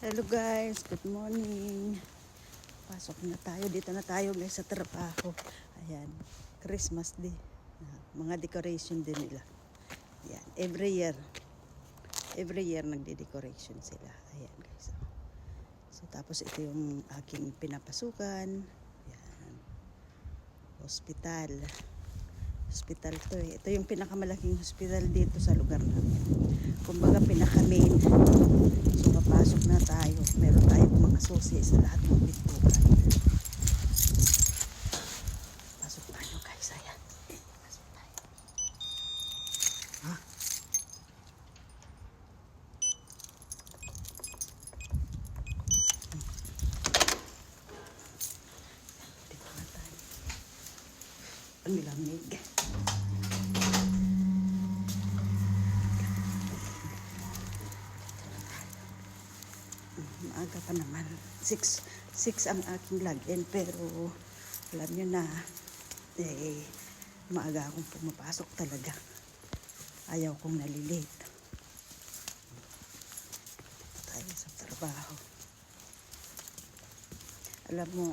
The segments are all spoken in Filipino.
Hello guys, good morning. Pasok na tayo. Dito na tayo guys sa trabaho. Ayan, Christmas Day. Mga decoration din nila. Ayan, every year. Every year nagde-decoration sila. Ayan guys. So tapos ito yung aking pinapasukan. Ayan. Hospital. Hospital to eh. Ito yung pinakamalaking hospital dito sa lugar namin. Kumbaga pinaka-main. So papasok na tayo. Meron tayong mga susi sa lahat ng pintuan. Pasok tayo guys. Ayan. Pasok tayo. Ha? Ang lamig. Maaga pa naman. 6 6 ang aking login pero alam nyo na eh maaga akong pumapasok talaga. Ayaw kong nalilate. Tayo sa trabaho. Alam mo,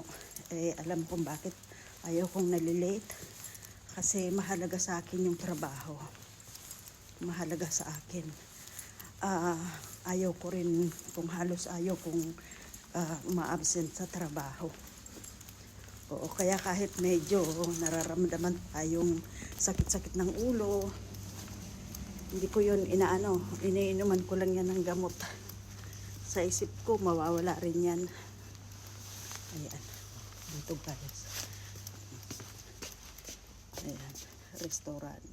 eh, alam kong bakit ayaw kong nalilate. Kasi mahalaga sa akin yung trabaho. Mahalaga sa akin ah, ayaw ko rin, kung halos ayaw kong ah, ma-absent sa trabaho. Oo, kaya kahit medyo nararamdaman tayong sakit-sakit ng ulo, hindi ko yun inaano, iniinuman ko lang yan ng gamot. Sa isip ko, mawawala rin yan. Ayan, dito guys. Ayan, restaurant.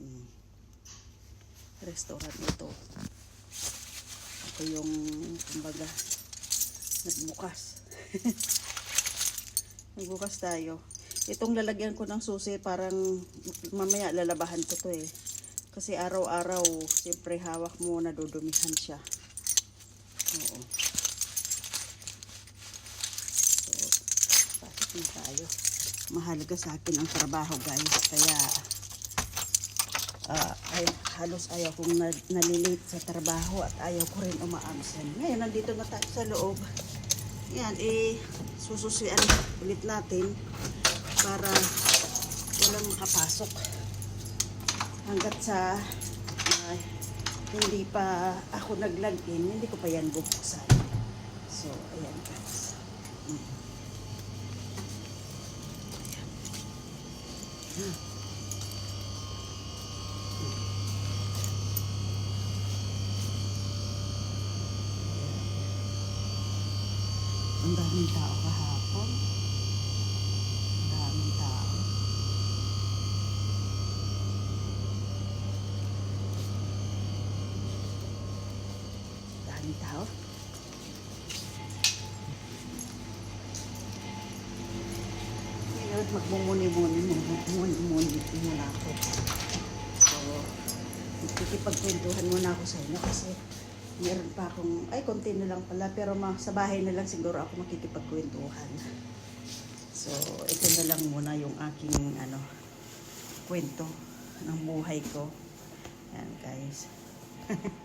Restaurant ito ako yung kumbaga nagbukas. Nagbukas tayo. Itong lalagyan ko ng susi parang mamaya lalabahan ko to eh. Kasi araw-araw siyempre hawak mo nadudumihan siya. Oo. So pasok na tayo. Mahalaga sa akin ang trabaho guys. Kaya ah, ay halos ayaw kong na, nalilate sa trabaho at ayaw ko rin umaamsan. Ngayon, nandito na tayo sa loob. Yan, eh, sususian ulit natin para walang makapasok. Hanggat sa ah, hindi pa ako nag-login, hindi ko pa yan bubuksan. So, ayan guys. Mm. Ayan. Hmm. Ang daming tao kahapon. Ang daming tao. Daming tao. Ngayon, magmumuni-muni muni-muni muna ako. So, kikipagkwentuhan muna ako sa inyo kasi meron pa akong, ay konti na lang pala, pero ma, sa bahay na lang siguro ako makikipagkwentuhan. So, ito na lang muna yung aking ano, kwento ng buhay ko. Yan guys.